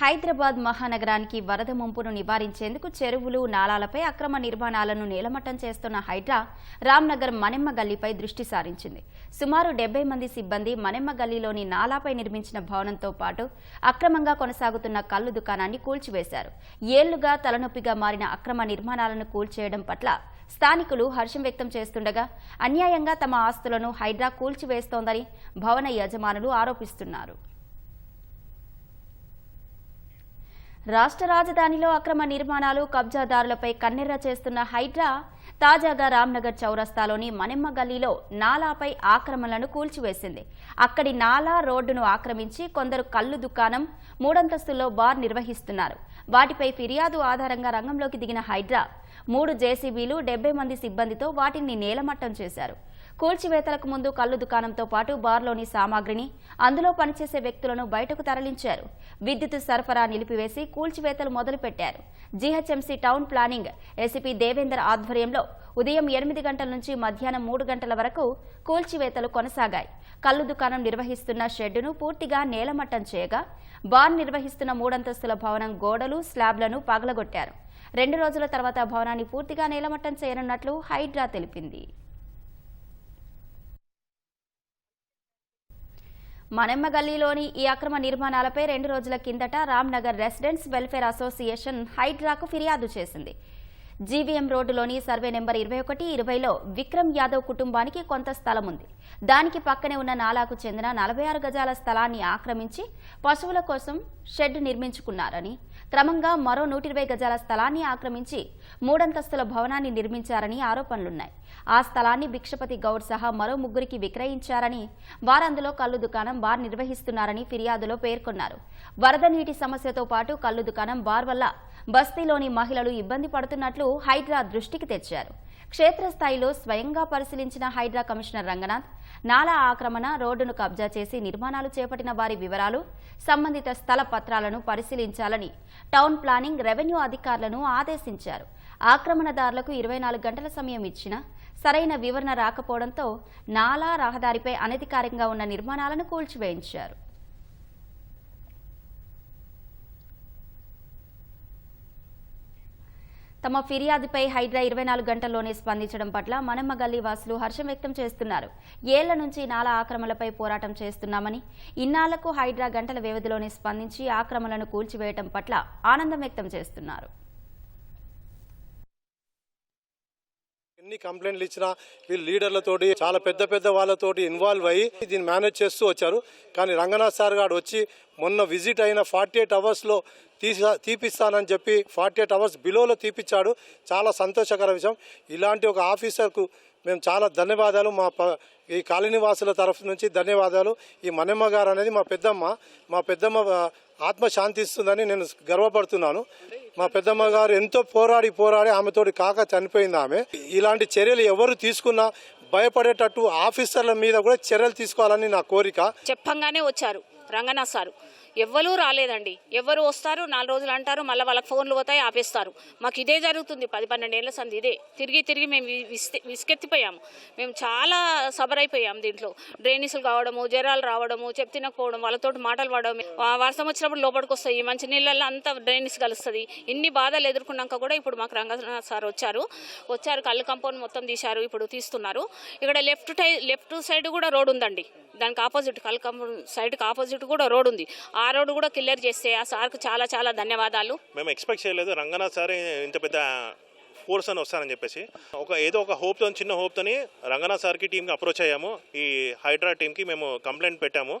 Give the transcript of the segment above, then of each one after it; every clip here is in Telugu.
హైదరాబాద్ మహానగరానికి వరద ముంపును నివారించేందుకు చెరువులు నాలాలపై అక్రమ నిర్మాణాలను నేలమట్టం చేస్తున్న హైడ్రా రామ్నగర్ మనెమ్మ గల్లీపై దృష్టి సారించింది. సుమారు డెబ్బై మంది సిబ్బంది మನೆమ్మ గల్లీలోని నాలాపై నిర్మించిన భవనంతో పాటు అక్రమంగా కొనసాగుతున్న కళ్ళు దుకాణాన్ని కూల్చివేశారు. ఏళ్ళుగా తలనొప్పిగా మారిన అక్రమ నిర్మాణాలను కూల్చేయడం పట్ల స్థానికులు హర్షం వ్యక్తం చేస్తుండగా అన్యాయంగా తమ ఆస్తులను హైడ్రా కూల్చివేస్తోందని భవన యజమానులు ఆరోపిస్తున్నారు. రాష్ట్ర రాజధానిలో అక్రమ నిర్మాణాలు కబ్జాదారులపై కన్నెర్ర చేస్తున్న హైడ్రా తాజాగా రామ్నగర్ చౌరస్తాలోని మనిమ్మ గల్లీలో నాలాపై ఆక్రమణలను కూల్చివేసింది. అక్కడి నాలా రోడ్డును ఆక్రమించి కొందరు కళ్ళు దుకాణం మూడంతస్తుల్లో బార్ నిర్వహిస్తున్నారు. వాటిపై ఫిర్యాదు ఆధారంగా రంగంలోకి దిగిన హైడ్రా మూడు జేసీబీలు డెబ్బై మంది సిబ్బందితో వాటిని నేలమట్టం చేశారు. కూల్చివేతలకు ముందు కళ్ళు దుకాణంతో పాటు బార్లోని సామాగ్రిని అందులో పనిచేసే వ్యక్తులను బయటకు తరలించారు. విద్యుత్ సరఫరా నిలిపివేసి కూల్చివేతలు మొదలుపెట్టారు. GHMC town planning ACP Devender ఆధ్వర్యంలో ఉదయం ఎనిమిది గంటల నుంచి మధ్యాహ్నం మూడు గంటల వరకు కూల్చివేతలు కొనసాగాయి. కళ్ళు దుకాణం నిర్వహిస్తున్న షెడ్డును పూర్తిగా నేలమట్టం చేయగా బార్ నిర్వహిస్తున్న మూడంతస్తుల భవనం గోడలు స్లాబ్లను పగలగొట్టారు. రెండు రోజుల తర్వాత భవనాన్ని పూర్తిగా నేలమట్టం చేయనున్నట్లు హైడ్రా తెలిపింది. మనెమ్మ గల్లీలోని ఈ అక్రమ నిర్మాణాలపై రెండు రోజుల కిందట రామ్నగర్ రెసిడెంట్స్ వెల్ఫేర్ అసోసియేషన్ హైడ్రాకు ఫిర్యాదు చేసింది. జీవీఎం రోడ్డులోని సర్వే నెంబర్ ఇరవై ఒకటి ఇరవైలో విక్రమ్ యాదవ్ కుటుంబానికి కొంత స్థలం ఉంది. దానికి పక్కనే ఉన్న నాలాకు చెందిన నలభై ఆరు గజాల స్థలాన్ని ఆక్రమించి పశువుల కోసం షెడ్ నిర్మించుకున్నారని క్రమంగా మరో నూట ఇరవై గజాల స్థలాన్ని ఆక్రమించి మూడంతస్తుల భవనాన్ని నిర్మించారని ఆరోపణలున్నాయి. ఆ స్థలాన్ని భిక్షపతి గౌడ్ సహా మరో ముగ్గురికి విక్రయించారని వారందులో కళ్ళు దుకాణం బార్ నిర్వహిస్తున్నారని ఫిర్యాదులో పేర్కొన్నారు. వరద నీటి సమస్యతో పాటు కళ్ళు దుకాణం బార్ వల్ల బస్తీలోని మహిళలు ఇబ్బంది పడుతున్నట్లు హైడ్రా దృష్టికి తెచ్చారు. క్షేత్రస్థాయిలో స్వయంగా పరిశీలించిన హైడ్రా కమిషనర్ రంగనాథ్ నాలా ఆక్రమణ రోడ్డును కబ్జా చేసి నిర్మాణాలు చేపట్టిన వారి వివరాలు సంబంధిత స్థల పత్రాలను పరిశీలించాలని టౌన్ ప్లానింగ్ రెవెన్యూ అధికారులను ఆదేశించారు. ఆక్రమణదారులకు ఇరవై నాలుగు గంటల సమయం ఇచ్చిన సరైన వివరణ రాకపోవడంతో నాలా రహదారిపై అనధికారికంగా ఉన్న నిర్మాణాలను కూల్చివేయించారు. తమ ఫిర్యాదుపై హైడ్రా ఇరవై నాలుగు గంటల్లోనే స్పందించడం పట్ల మనమ్మ గల్లీ వాసులు హర్షం వ్యక్తం చేస్తున్నారు. ఏళ్ళ నుంచి నాలా ఆక్రమణలపై పోరాటం చేస్తున్నామని ఇన్నాళ్ళకు హైడ్రా గంటల వ్యవధిలోనే స్పందించి ఆక్రమణలను కూల్చివేయడం పట్ల ఆనందం వ్యక్తం చేస్తున్నారు. ఎన్ని కంప్లైంట్లు ఇచ్చినా వీళ్ళు లీడర్లతోటి చాలా పెద్ద పెద్ద వాళ్ళతోటి ఇన్వాల్వ్ అయ్యి దీన్ని మేనేజ్ చేస్తూ వచ్చారు. కానీ రంగనాథ్ సార్ గారు వచ్చి మొన్న విజిట్ అయిన ఫార్టీ ఎయిట్ అవర్స్లో తీసా తీపిస్తానని చెప్పి ఫార్టీ ఎయిట్ అవర్స్ బిలోలో తీపిచ్చాడు. చాలా సంతోషకర విషయం. ఇలాంటి ఒక ఆఫీసర్కు మేము చాలా ధన్యవాదాలు. మా ప ఈ కాలనీ వాసుల తరఫు నుంచి ధన్యవాదాలు. ఈ మనమ్మ గారు అనేది మా పెద్దమ్మ. మా పెద్దమ్మ ఆత్మ శాంతిస్తుందని నేను గర్వపడుతున్నాను. మా పెద్దమ్మ గారు ఎంతో పోరాడి పోరాడి ఆమెతోటి కాక చనిపోయింది ఆమె. ఇలాంటి చర్యలు ఎవరు తీసుకున్నా భయపడేటట్టు ఆఫీసర్ల మీద కూడా చర్యలు తీసుకోవాలని నా కోరిక. చెప్పంగానే వచ్చారు రంగనాథ్ సారు. ఎవ్వరూ రాలేదండి. ఎవరు వస్తారు నాలుగు రోజులు అంటారు మళ్ళీ వాళ్ళకి ఫోన్లు పోతాయి ఆపేస్తారు. మాకు ఇదే జరుగుతుంది. పది పన్నెండేళ్ళ సంది ఇదే. తిరిగి తిరిగి మేము వి- విసుకెత్తిపోయాము మేము చాలా సబర్ దీంట్లో. డ్రైనేజీలు కావడము జ్వరాలు రావడము చెప్ తినకపోవడం వాళ్ళతో మాటలు పడడం. వర్షం వచ్చినప్పుడు లోపలికి వస్తాయి. మంచి నీళ్ళల్లో అంతా డ్రైనేజ్ కలుస్తుంది. ఇన్ని బాధలు ఎదుర్కొన్నాక కూడా ఇప్పుడు మాకు రంగనాథ్ సార్ వచ్చారు. వచ్చారు కళ్ళు కంపౌండ్ మొత్తం తీశారు ఇప్పుడు తీస్తున్నారు. ఇక్కడ లెఫ్ట్ టై లెఫ్ట్ సైడ్ కూడా రోడ్ ఉందండి. దానికి ఆపోజిట్ కళ్ళు కంపౌండ్ సైడ్కి ఆపోజిట్ కూడా రోడ్ ఉంది. ఆ రోడ్ కూడా క్లియర్ చేస్తే ఆ సార్కు చాలా చాలా ధన్యవాదాలు. మేము ఎక్స్పెక్ట్ చేయలేదు. రంగనాథ్ సార్ ఇంత పెద్ద ఫోర్స్ అని వస్తారని చెప్పేసి. ఒక ఏదో ఒక హోప్తో చిన్న హోప్తోని రంగనాథ్ సార్కి టీంకి అప్రోచ్ అయ్యాము. ఈ హైడ్రా టీంకి మేము కంప్లైంట్ పెట్టాము.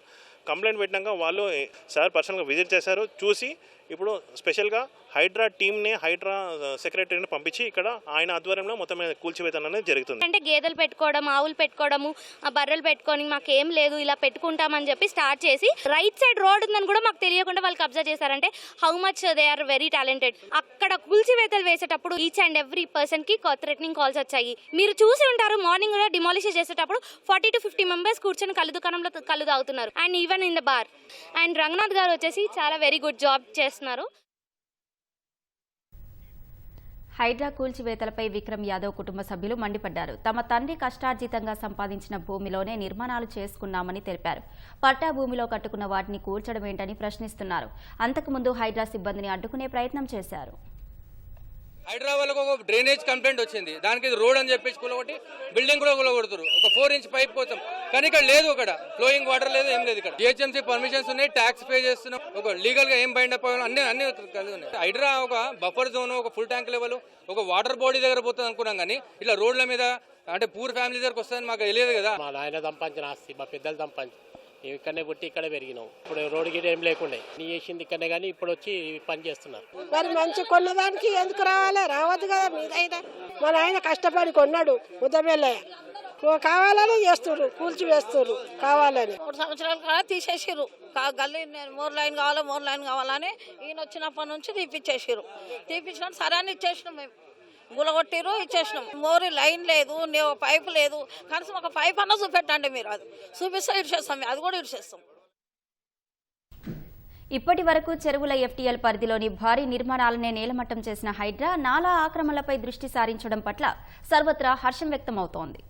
కంప్లైంట్ పెట్టినాక వాళ్ళు సార్ పర్సనల్గా విజిట్ చేశారు. చూసి ఇప్పుడు స్పెషల్గా హైడ్రా టీమ్ని హైడ్రా సెక్రటరీని పంపించి ఇక్కడ ఆయన ఆధ్వర్యంలో మొత్తం మీద కూల్చివేతన అనేది జరుగుతుంది. అంటే గేదెలు పెట్టుకోవడం ఆవులు పెట్టుకోవడము ఆ బర్రెలు పెట్టుకొని మాకు ఏం లేదు ఇలా పెట్టుకుంటామని చెప్పి స్టార్ట్ చేసి రైట్ సైడ్ రోడ్ ఉందని కూడా మాకు తెలియకుండా వాళ్ళు కబ్జా చేశారంటే how much they are very talented అక్కడ కూల్చివేతలు వేసేటప్పుడు ఈచ్ అండ్ ఎవ్రీ పర్సన్కి థ్రెటనింగ్ కాల్స్ వచ్చాయి. మీరు చూసి ఉంటారు మార్నింగ్ కూడా డిమాలిష్ చేసేటప్పుడు ఫార్టీ టు ఫిఫ్టీ మెంబర్స్ కూర్చొని కళ్ళు దుకాణంలో కళ్ళు తాగుతున్నారు. And even in the bar and Ranganath గారు వచ్చేసి చాలా వెరీ గుడ్ జాబ్ చేస్తున్నారు. హైడ్రా కూల్చివేతలపై విక్రమ్ యాదవ్ కుటుంబ సభ్యులు మండిపడ్డారు. తమ తండ్రి కష్టార్జితంగా సంపాదించిన భూమిలోనే నిర్మాణాలు చేసుకున్నామని తెలిపారు. పట్టా భూమిలో కట్టుకున్న వాటిని కూల్చడమేంటని ప్రశ్నిస్తున్నారు. అంతకుముందు హైడ్రా సిబ్బందిని అడ్డుకునే ప్రయత్నం చేశారు. హైదరాబాద్లో ఒక డ్రైనేజ్ కంప్లైంట్ వచ్చింది. దానికి రోడ్ అని చెప్పేసి ఒకటి బిల్డింగ్ కూడా కూలగొడుతురు ఒక ఫోర్ ఇంచ్ పైప్ కోసం. కానీ ఇక్కడ లేదు ఇక్కడ ఫ్లోయింగ్ వాటర్ లేదు ఏం లేదు ఇక్కడ. జిహెచ్ఎంసీ పర్మిషన్స్ ఉన్నాయి ట్యాక్స్ పే చేస్తున్నాం. ఒక లీగల్గా ఏం బైండ్ అప్ అన్ని అన్ని కలిగి ఉన్నాయి. హైడ్రా ఒక బఫర్ జోన్ ఒక ఫుల్ ట్యాంక్ లెవెల్ ఒక వాటర్ బాడీ దగ్గర పోతుంది అనుకున్నాం కానీ ఇట్లా రోడ్ల మీద అంటే పూర్ ఫ్యామిలీ దగ్గరకు వస్తుందని మాకు తెలియదు కదా. మా నాయన సంపాదించిన ఆస్తి మా పెద్దలు దంపంచి ఇక్కడనే పుట్టి ఇక్కడే పెరిగినాం. ఇప్పుడు రోడ్డు గిరి ఏం లేకుండే. నీ చేసింది ఇక్కడనే కానీ ఇప్పుడు వచ్చి పని చేస్తున్నారు మరి మంచి కొన్నదానికి ఎందుకు రావాలి? రావద్దు కదా మీదైనా. మన ఆయన కష్టపడి కొన్నాడు ముద్దమెల్లయ్య కావాలని చేస్తుర్రు కూల్చి వేస్తుర్రు కావాలని. మూడు సంవత్సరాల కాడ తీసేసిర్రు. కా- గల్లీ నేను మోర్ లైన్ కావాలా మోర్ లైన్ కావాలని ఈయన వచ్చినప్పటి నుంచి తీపిచ్చేసిర్రు. తీపిచ్చినాం సరే అని ఇచ్చేసినాం మేము. గులగొట్టిరు ఇచ్చేసినాం. మోరి లైన్ లేదు నేను పైపు లేదు. కనీసం ఒక పైప్ అన్న చూపెట్టండి మీరు అది. చూపిస్తే ఇడిచేస్తాం అది కూడా ఇడిచేస్తాం ఇప్పటి వరకు చెరువుల ఎఫ్టీఎల్ పరిధిలోని భారీ నిర్మాణాలనే నేలమట్టం చేసిన హైడ్రా నాలా ఆక్రమణలపై దృష్టి సారించడం పట్ల సర్వత్రా హర్షం వ్యక్తమవుతోంది.